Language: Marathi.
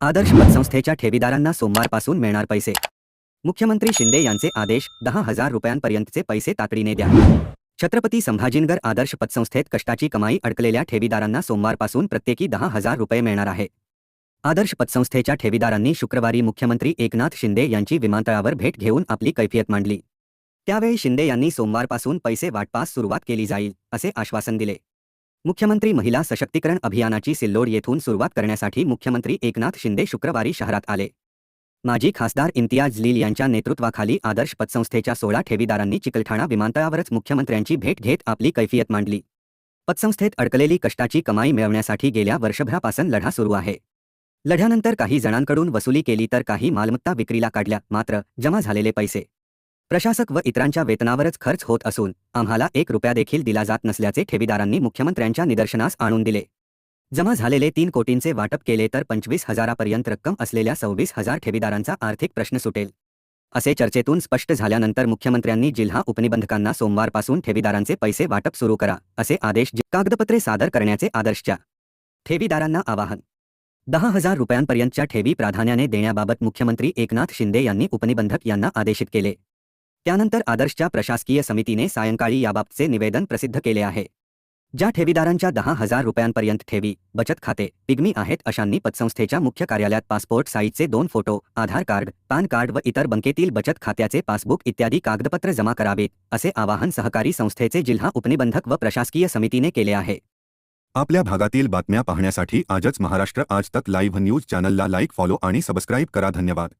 आदर्श पतसंस्थेच्या ठेवीदारांना सोमवारपासून मिळणार पैसे. मुख्यमंत्री शिंदे यांचे आदेश दहा हजार रुपयांपर्यंतचे पैसे तातडीने द्या. छत्रपती संभाजीनगर आदर्श पतसंस्थेत कष्टाची कमाई अडकलेल्या ठेवीदारांना सोमवारपासून प्रत्येकी दहा हजार रुपये मिळणार आहे. आदर्श पतसंस्थेच्या ठेवीदारांनी शुक्रवारी मुख्यमंत्री एकनाथ शिंदे यांची विमानतळावर भेट घेऊन आपली कैफियत मांडली. त्यावेळी शिंदे यांनी सोमवारपासून पैसे वाटपास सुरुवात केली जाईल असे आश्वासन दिले. मुख्यमंत्री महिला सशक्तीकरण अभियानाची सिल्लोड येथून सुरुवात करण्यासाठी मुख्यमंत्री एकनाथ शिंदे शुक्रवारी शहरात आले. माजी खासदार इम्तियाज लील यांच्या नेतृत्वाखाली आदर्श पतसंस्थेच्या सोळा ठेवीदारांनी चिकलठाणा विमानतळावरच मुख्यमंत्र्यांची भेट घेत आपली कैफियत मांडली. पतसंस्थेत अडकलेली कष्टाची कमाई मिळवण्यासाठी गेल्या वर्षभरापासून लढा सुरू आहे. लढ्यानंतर काही जणांकडून वसुली केली तर काही मालमत्ता विक्रीला काढल्या मात्र जमा झालेले पैसे प्रशासक व इतरांच्या वेतनावरच खर्च होत असून आम्हाला एक रुपया देखील दिला जात नसल्याचे ठेवीदारांनी मुख्यमंत्र्यांच्या निदर्शनास आणून दिले. जमा झालेले तीन कोटींचे वाटप केले तर पंचवीस हजारापर्यंत रक्कम असलेल्या सव्वीस हजार ठेवीदारांचा आर्थिक प्रश्न सुटेल. असे चर्चेतून स्पष्ट झाल्यानंतर मुख्यमंत्र्यांनी जिल्हा उपनिबंधकांना सोमवारपासून ठेवीदारांचे पैसे वाटप सुरू करा असे आदेश कागदपत्रे सादर करण्याचे आदर्शच्या ठेवीदारांना आवाहन. दहा हजार रुपयांपर्यंतच्या ठेवी प्राधान्याने देण्याबाबत मुख्यमंत्री एकनाथ शिंदे यांनी उपनिबंधक यांना आदेशित केले. त्यानंतर आदर्शच्या प्रशासकीय समितीने सायंकाळी याबाबतचे निवेदन प्रसिद्ध केले आहे. ज्या ठेवीदारांच्या दहा हजार रुपयांपर्यंत ठेवी बचत खाते पिग्मी आहेत अशांनी पतसंस्थेच्या मुख्य कार्यालयात पासपोर्ट साईजचे दोन photo Aadhaar card PAN card व इतर बँकेतील बचत खात्याचे पासबुक इत्यादी कागदपत्र जमा करावेत असे आवाहन सहकारी संस्थेचे जिल्हा उपनिबंधक व प्रशासकीय समितीने केले आहे. आपल्या भागातील बातम्या पाहण्यासाठी आजच महाराष्ट्र आज तक लाईव्ह न्यूज चॅनलला लाईक फॉलो आणि सबस्क्राईब करा. धन्यवाद.